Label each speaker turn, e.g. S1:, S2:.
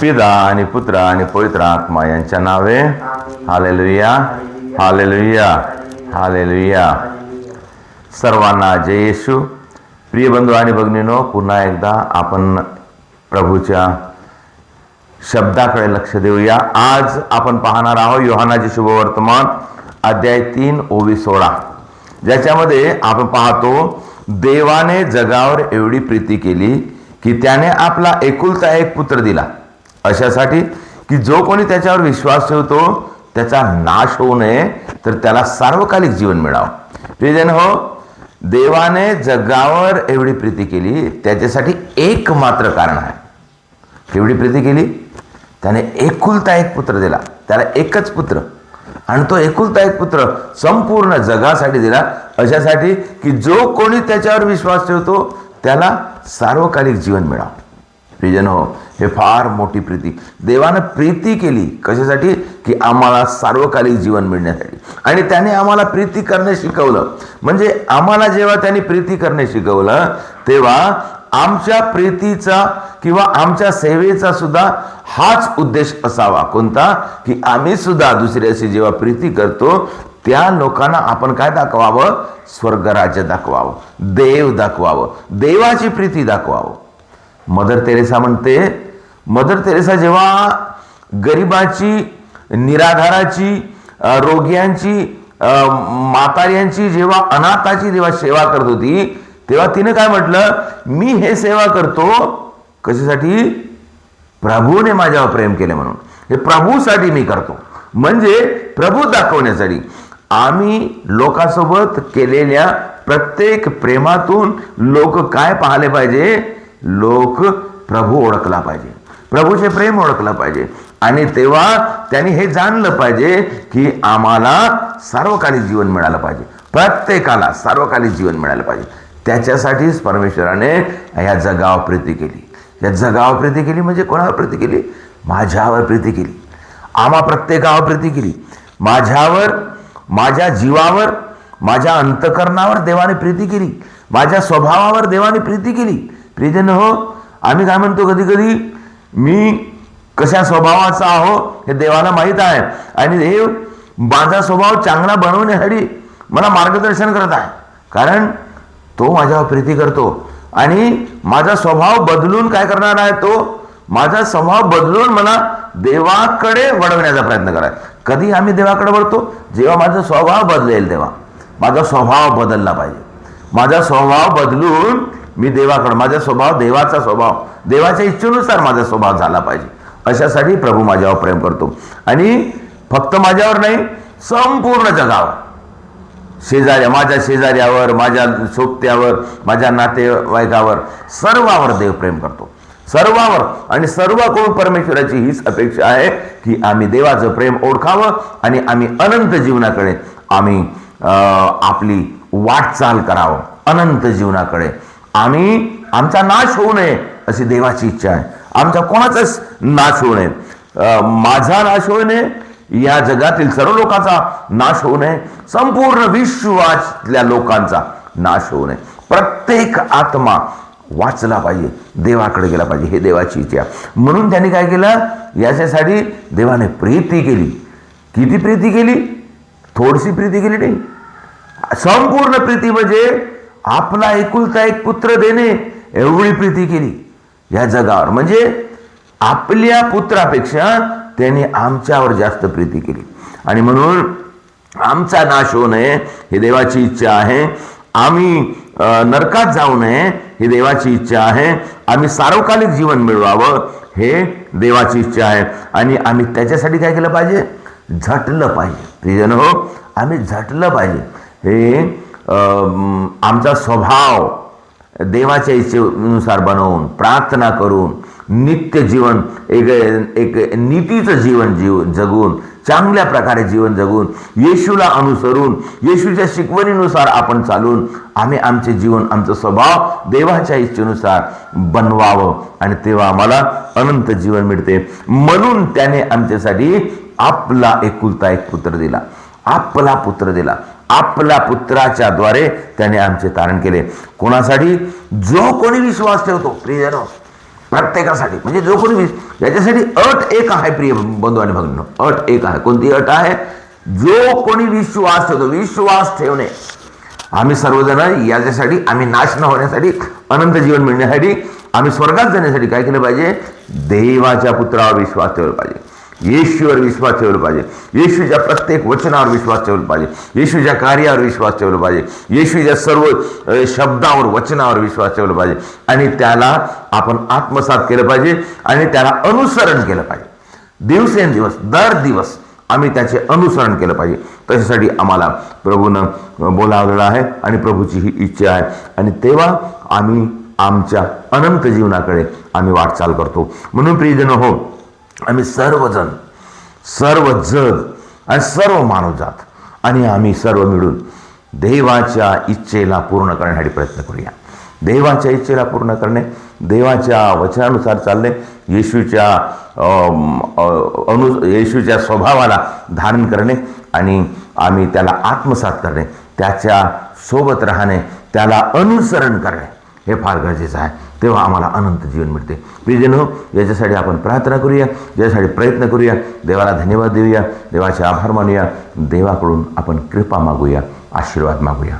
S1: पिता आणि पुत्र आणि पवित्र आत्मा यांच्या नावे. हालेलुया. हालेलुया. हालेलुया. सर्वांना जय येशू. प्रिय बंधू आणि भगिनीनो पुन्हा एकदा आपण प्रभूच्या शब्दाकडे लक्ष देऊया. आज आपण पाहणार आहोत योहानाचे शुभवर्तमान अध्याय तीन ओवी सोळा. ज्याच्यामध्ये आपण पाहतो देवाने जगावर एवढी प्रीती केली की त्याने आपला एकुलता एक पुत्र दिला. अशासाठी की जो कोणी त्याच्यावर विश्वास ठेवतो त्याचा नाश होऊ नये तर त्याला सार्वकालिक जीवन मिळावं. प्रियजन हो देवाने जगावर एवढी प्रीती केली त्याच्यासाठी एक मात्र कारण आहे. केवढी प्रीती केली? त्याने एकुलता एक पुत्र दिला. त्याला एकच पुत्र. आणि तो एकुलता एक पुत्र संपूर्ण जगासाठी दिला. अशासाठी की जो कोणी त्याच्यावर विश्वास ठेवतो त्याला सार्वकालिक जीवन मिळावं. प्रियजन हो हे फार मोठी प्रीती. देवानं प्रीती केली कशासाठी? की आम्हाला सार्वकालिक जीवन मिळण्यासाठी. आणि त्याने आम्हाला प्रीती करणे शिकवलं. म्हणजे आम्हाला जेव्हा त्याने प्रीती करणे शिकवलं तेव्हा आमच्या प्रीतीचा किंवा आमच्या सेवेचा सुद्धा हाच उद्देश असावा. कोणता? की आम्ही सुद्धा दुसऱ्याशी जेव्हा प्रीती करतो त्या लोकांना आपण काय दाखवावं? स्वर्गराज्य दाखवावं. देव दाखवावं. देवाची प्रीती दाखवावं. मदर तेरेसा म्हणते मदर तेरेसा जेव्हा गरिबाची निराधाराची रोग्यांची अ, म्हाताऱ्यांची जेव्हा अनाथाची जेव्हा सेवा करत होती तेव्हा तिने काय म्हटलं मी हे सेवा करतो कशासाठी? प्रभूने माझ्यावर प्रेम केले म्हणून. हे प्रभूसाठी मी करतो. म्हणजे प्रभू दाखवण्यासाठी आम्ही लोकांसोबत केलेल्या प्रत्येक प्रेमातून लोक काय पाहिले पाहिजे? लोक प्रभू ओळखला पाहिजे. प्रभूचे प्रेम ओळखलं पाहिजे. आणि तेव्हा त्यांनी हे जाणलं पाहिजे की आम्हाला सार्वकालिक जीवन मिळालं पाहिजे. प्रत्येकाला सार्वकालिक जीवन मिळालं पाहिजे. त्याच्यासाठीच परमेश्वराने ह्या जगावर प्रीती केली. या जगावर प्रीती केली म्हणजे कोणावर प्रीती केली? माझ्यावर प्रीती केली. आम्हा प्रत्येकावर प्रीती केली. माझ्यावर माझ्या जीवावर माझ्या अंतकरणावर देवाने प्रीती केली. माझ्या स्वभावावर देवाने प्रीती केली. प्रीतीनं हो आम्ही काय म्हणतो कधी कधी मी कशा स्वभावाचा आहो हे देवाला माहीत आहे. आणि देव माझा स्वभाव चांगला बनवण्यासाठी मला मार्गदर्शन करत आहे. कारण तो माझ्यावर प्रीती करतो. आणि माझा स्वभाव बदलून काय करणार आहे तो? माझा स्वभाव बदलून मला देवाकडे वळवण्याचा प्रयत्न कराय कधी आम्ही देवाकडे वळतो जेव्हा माझा स्वभाव बदलेल तेव्हा. माझा स्वभाव बदलला पाहिजे. माझा स्वभाव बदलून मी देवाकडं माझा स्वभाव देवाचा स्वभाव. देवाच्या इच्छेनुसार माझा स्वभाव झाला पाहिजे. अशासाठी प्रभू माझ्यावर प्रेम करतो. आणि फक्त माझ्यावर नाही संपूर्ण जगावर. शेजाऱ्या माझ्या शेजाऱ्यावर माझ्या सोबत्यावर माझ्या नातेवाईकावर सर्वावर देव प्रेम करतो. सर्वावर आणि सर्वाकडून परमेश्वराची हीच अपेक्षा आहे की आम्ही देवाचं प्रेम ओळखावं आणि आम्ही अनंत जीवनाकडे आम्ही अं, आपली वाटचाल करावं. अनंत जीवनाकडे. आम्ही आमचा नाश होऊ नये अशी देवाची इच्छा आहे. आमचा कोणाचाच नाश होऊ नये. माझा नाश होऊ नये या जगातील सर्व लोकांचा नाश होऊ नये संपूर्ण विश्वातल्या लोकांचा नाश होऊ नये. प्रत्येक आत्मा वाचला पाहिजे देवाकडे गेला पाहिजे हे देवाची इच्छा म्हणून त्यांनी काय केलं? याच्यासाठी देवाने प्रीती केली. किती प्रीती केली? थोडीशी प्रीती केली नाही. संपूर्ण प्रीती म्हणजे आपला एकुलता एक पुत्र देणे एवढी प्रीती केली. या जगावर. म्हणजे आपल्या पुत्रापेक्षा त्यांनी आमच्यावर जास्त प्रीती केली. आणि म्हणून आमचा नाश होऊ नये ही देवाची इच्छा आहे. आम्ही नरकात जाऊ नये ही देवाची इच्छा आहे. आम्ही सार्वकालिक जीवन मिळवावं हे देवाची इच्छा आहे. आणि आम्ही त्याच्यासाठी काय केलं पाहिजे? झटलं पाहिजे. प्रियजन हो आम्ही झटलं पाहिजे. हे आमचा स्वभाव देवाच्या इच्छेनुसार बनवून प्रार्थना करून नित्य जीवन एक एक नीतीचं जीवन जीव जगून चांगल्या प्रकारे जीवन जगून येशूला अनुसरून येशूच्या शिकवणीनुसार आपण चालून आम्ही आमचे जीवन आमचा स्वभाव देवाच्या इच्छेनुसार बनवावं आणि तेव्हा आम्हाला अनंत जीवन मिळते. म्हणून त्याने आमच्यासाठी आपला एकुलता एक पुत्र दिला. आपला पुत्र दिला. आपल्या पुत्राच्या द्वारे त्याने आमचे तारण केले. कोणासाठी? जो कोणी विश्वास ठेवतो प्रियजनो प्रत्येकासाठी. म्हणजे जो कोणी याच्यासाठी अट एक आहे प्रिय बंधू आणि भगिनी अट एक आहे. कोणती अट आहे? जो कोणी विश्वास ठेवतो विश्वास ठेवणे. आम्ही सर्वजण याच्यासाठी आम्ही नाश न होण्यासाठी अनंत जीवन मिळण्यासाठी आम्ही स्वर्गात जाण्यासाठी काय केलं पाहिजे? देवाच्या पुत्रावर विश्वास ठेवला पाहिजे. येशूवर विश्वास ठेवला पाहिजे. येशूच्या प्रत्येक वचनावर विश्वास ठेवला पाहिजे. येशूच्या कार्यावर विश्वास ठेवला पाहिजे. येशूच्या सर्व शब्दावर वचनावर विश्वास ठेवला पाहिजे. आणि त्याला आपण आत्मसात केलं पाहिजे आणि त्याला अनुसरण केलं पाहिजे. दिवसेंदिवस दर दिवस आम्ही त्याचे अनुसरण केलं पाहिजे. त्याच्यासाठी आम्हाला प्रभूनं बोलावलेलं आहे आणि प्रभूची ही इच्छा आहे. आणि तेव्हा आम्ही आमच्या अनंत जीवनाकडे आम्ही वाटचाल करतो. म्हणून प्रियजन हो आम्ही सर्वजण सर्व जग आणि सर्व मानवजात आणि आम्ही सर्व मिळून देवाच्या इच्छेला पूर्ण करण्यासाठी प्रयत्न करूया. देवाच्या इच्छेला पूर्ण करणे देवाच्या वचनानुसार चालणे येशूच्या अनु येशूच्या स्वभावाला धारण करणे आणि आम्ही त्याला आत्मसात करणे त्याच्या सोबत राहणे त्याला अनुसरण करणे हे फार गरजेचं आहे. तेव्हा आम्हाला अनंत जीवन मिळते. प्रियजनो याच्यासाठी आपण प्रार्थना करूया याच्यासाठी प्रयत्न करूया. देवाला धन्यवाद देऊया देवाचे आभार मानूया. देवाकडून आपण कृपा मागूया आशीर्वाद मागूया.